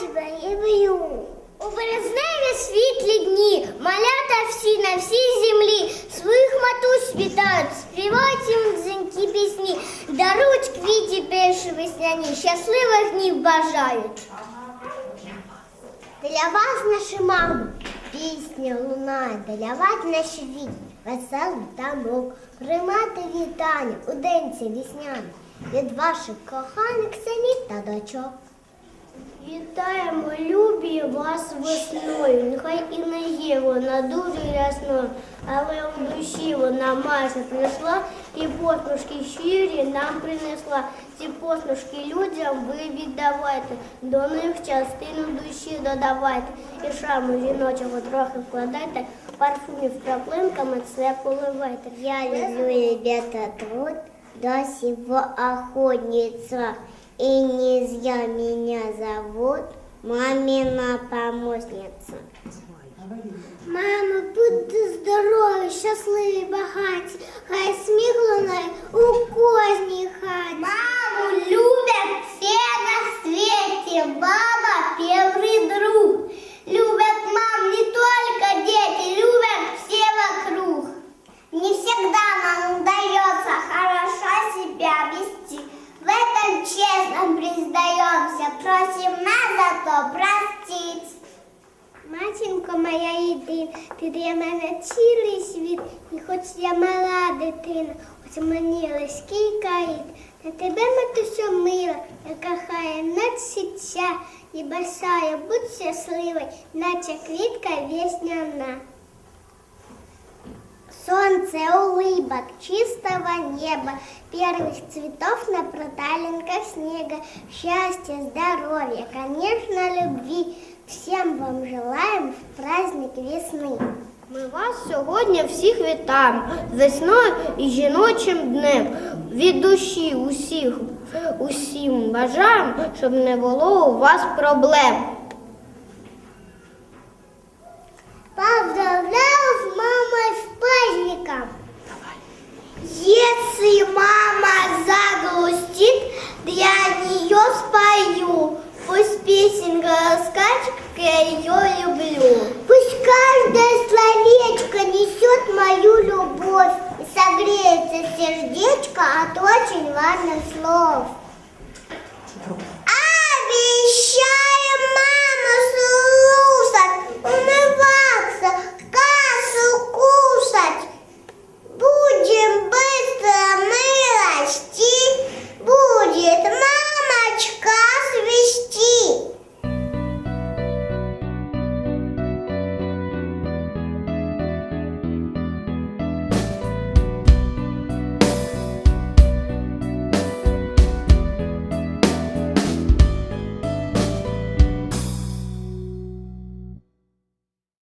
тебе люблю. У березневі світлі дні, малята всі на всій землі, своїх матусь вітають, співають їм дзвінки пісні, дарують квіті перші весняні, щасливих днів бажають. Для вас, наші мами, пісня лунає, для вас наші віт, веселий танок, приймати вітання у день цей весняний від ваших коханих синів та дочок. Вітаємо, любі вас весною. Нехай і не є вона дуже рясною, але у душі вона майже прийшла і посмішки щирі нам принесла. Ці посмішки людям ви віддавайте, до них частину душі додавайте. І шраму жіночого трохи вкладайте, парфумів краплинками це поливайте. Я люблю, ребята, труд до сего охотница. И не зря меня зовут мамина помощница. Мама, будьте здорові, щасливі, багаті, хай сміх лунає честно признаемся, просим нас за то простить. Матінко моя єдина, ти для мене цілий світ, і хоч я мала дитина, хоч мені лиський каїт, на тебе матусю мила, яка хає над сіття і бажає будь щасливий, наче квітка весняна. Солнце, улыбок, чистого неба, первых цветов на проталинках снега, счастья, здоровья, конечно, любви. Всем вам желаем в праздник весны. Ми вас сьогодні всіх вітаємо з весною і жіночим днем. Від душі усіх, усім бажаємо, щоб не було у вас проблем. Поздравляю с мамой Нее спою. Пусть песенка как я ее люблю. Пусть каждое словечко несет мою любовь и согреется сердечко от очень важных слов.